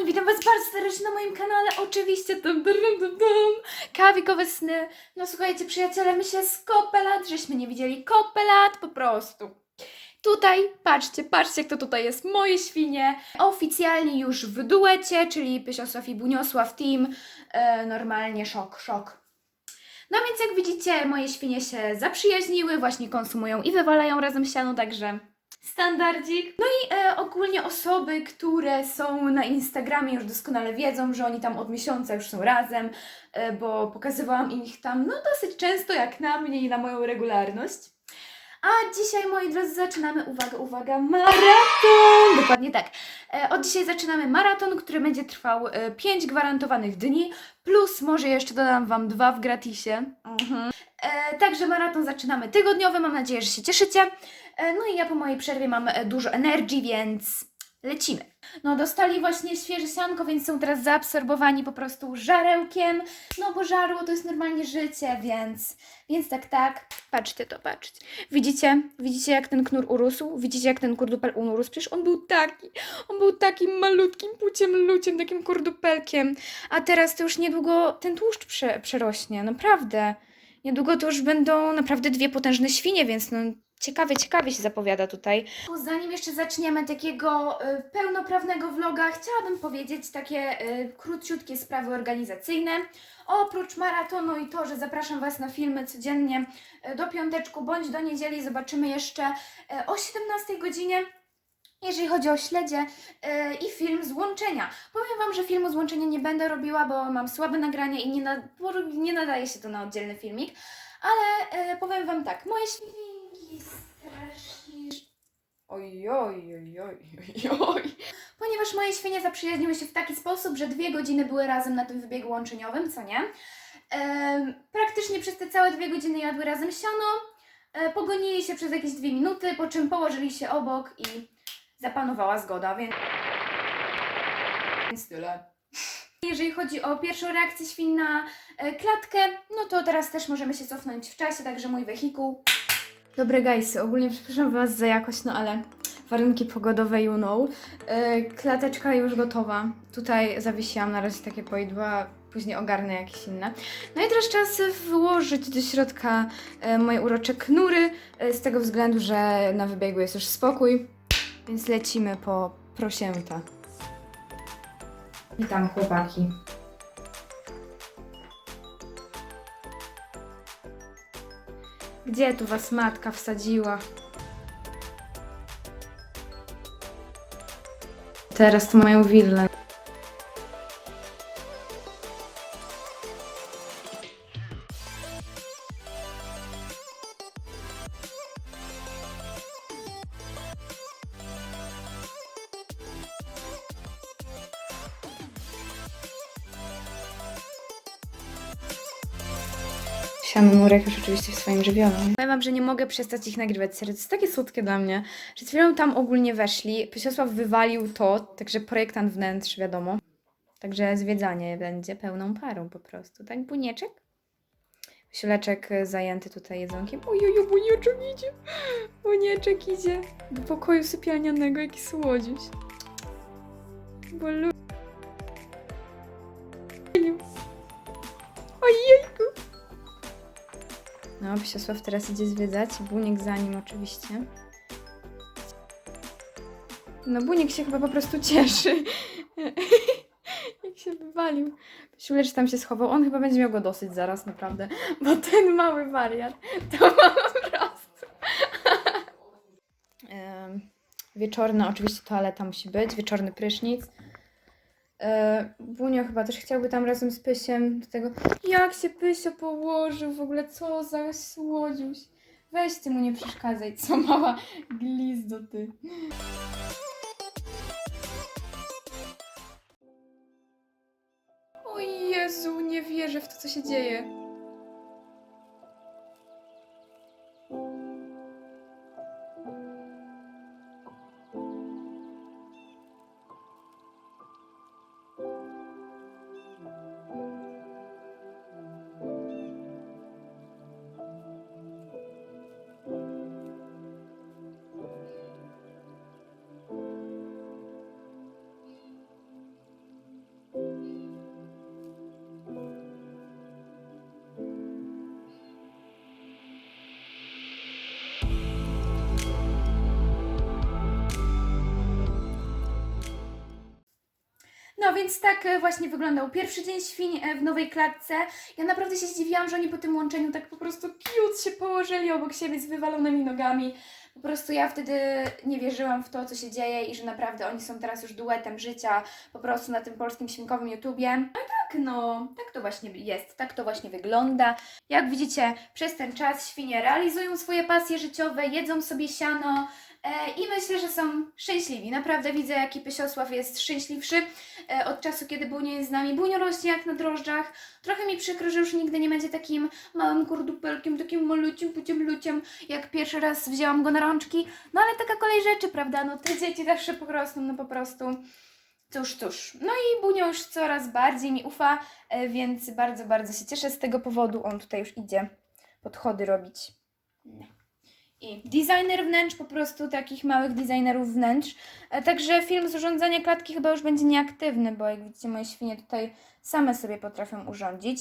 kochani, witam was bardzo serdecznie na moim kanale, oczywiście dum, dum, dum, dum. Kawikowe sny, no słuchajcie przyjaciele, my się z kopelat, żeśmy nie widzieli kopelat, po prostu. Tutaj, patrzcie, patrzcie, kto tutaj jest, moje świnie, oficjalnie już w duecie, czyli Pysiosław i Buniosław Team, e, normalnie szok, szok. No więc jak widzicie, moje świnie się zaprzyjaźniły, właśnie konsumują i wywalają razem siano, także standardzik. No i e, ogólnie osoby, które są na Instagramie już doskonale wiedzą, że oni tam od miesiąca już są razem, e, bo pokazywałam ich tam no dosyć często jak na mnie i na moją regularność. A dzisiaj, moi drodzy, zaczynamy, uwaga, uwaga, maraton! Dokładnie tak. E, od dzisiaj zaczynamy maraton, który będzie trwał 5 gwarantowanych dni, plus może jeszcze dodam Wam dwa w gratisie. Mhm. E, także maraton zaczynamy tygodniowy, mam nadzieję, że się cieszycie. E, no i ja po mojej przerwie mam e, dużo energii, więc lecimy. No dostali właśnie świeże sianko, więc są teraz zaabsorbowani po prostu żarełkiem, no bo żarło to jest normalnie życie, więc, więc tak, tak. Patrzcie to, patrzcie. Widzicie? Widzicie jak ten knur urósł? Widzicie jak ten kurdupel urósł? Przecież on był taki, on był takim malutkim puciem luciem, takim kurdupelkiem, a teraz to już niedługo ten tłuszcz prze, przerośnie, naprawdę. Niedługo to już będą naprawdę dwie potężne świnie, więc no ciekawie, ciekawie się zapowiada tutaj. Zanim jeszcze zaczniemy takiego y, pełnoprawnego vloga, chciałabym powiedzieć takie y, króciutkie sprawy organizacyjne. Oprócz maratonu i to, że zapraszam Was na filmy codziennie y, do piąteczku bądź do niedzieli, zobaczymy jeszcze o 17 godzinie. Jeżeli chodzi o śledzie y, i film z łączenia. Powiem Wam, że filmu z łączenia nie będę robiła, bo mam słabe nagranie i nie, na, bo nie nadaje się to na oddzielny filmik. Ale y, powiem Wam tak, moje świnki strasznie... Oj, oj, oj, oj, oj. Ponieważ moje świnie zaprzyjaźniły się w taki sposób, że dwie godziny były razem na tym wybiegu łączeniowym, co nie? Em, praktycznie przez te całe dwie godziny jadły razem siano, e, pogonili się przez jakieś dwie minuty, po czym położyli się obok i zapanowała zgoda, więc... Więc tyle. Jeżeli chodzi o pierwszą reakcję świn na e, klatkę, no to teraz też możemy się cofnąć w czasie, także mój wehikuł. Dobre gajsy, ogólnie przepraszam Was za jakość, no ale warunki pogodowe you know. E, klateczka już gotowa. Tutaj zawiesiłam na razie takie poidła, później ogarnę jakieś inne. No i teraz czas włożyć do środka e, moje urocze knury, e, z tego względu, że na wybiegu jest już spokój, więc lecimy po prosięta. Witam chłopaki. Gdzie tu was matka wsadziła? Teraz to mają willę. Siano Murek już oczywiście w swoim żywiole. Powiem wam, że nie mogę przestać ich nagrywać, serio, to jest takie słodkie dla mnie. Przed chwilą tam ogólnie weszli, Pysiosław wywalił to, także projektant wnętrz, wiadomo. Także zwiedzanie będzie pełną parą po prostu, tak? Bunieczek? Siuleczek zajęty tutaj jedzonkiem. Ojojo, bunieczek idzie. Bunieczek idzie do pokoju sypialnianego, jaki słodziuś. Bolu. No, Psiosław teraz idzie zwiedzać. Buniek za nim oczywiście. No, Buniek się chyba po prostu cieszy. Jak się wywalił. Siulecz tam się schował. On chyba będzie miał go dosyć zaraz, naprawdę. Bo ten mały wariat to ma po prostu. Wieczorna oczywiście toaleta musi być. Wieczorny prysznic. E, Bunio chyba też chciałby tam razem z Pysiem do tego. Jak się Pysio położył w ogóle, co za słodziuś. Weź ty mu nie przeszkadzaj, co mała glizdo ty. O Jezu, nie wierzę w to, co się dzieje. No więc tak e, właśnie wyglądał pierwszy dzień świń e, w nowej klatce. Ja naprawdę się zdziwiłam, że oni po tym łączeniu tak po prostu cute się położyli obok siebie z wywalonymi nogami. Po prostu ja wtedy nie wierzyłam w to, co się dzieje i że naprawdę oni są teraz już duetem życia po prostu na tym polskim świnkowym YouTubie. No i tak, no, tak to właśnie jest, tak to właśnie wygląda. Jak widzicie, przez ten czas świnie realizują swoje pasje życiowe, jedzą sobie siano e, i myślę, że są szczęśliwi. Naprawdę widzę, jaki Pysiosław jest szczęśliwszy e, od czasu, kiedy Bunio jest z nami. Bunio rośnie jak na drożdżach. Trochę mi przykro, że już nigdy nie będzie takim małym kurdupelkiem, takim malucim, puciemluciem, jak pierwszy raz wzięłam go na rączki. No ale taka kolej rzeczy, prawda? No te dzieci zawsze porosną, no po prostu. Cóż, cóż. No i Bunio już coraz bardziej mi ufa, e, więc bardzo, bardzo się cieszę z tego powodu. On tutaj już idzie podchody robić. I designer wnętrz, po prostu takich małych designerów wnętrz. E, Także film z urządzania klatki chyba już będzie nieaktywny, bo jak widzicie, moje świnie tutaj same sobie potrafią urządzić.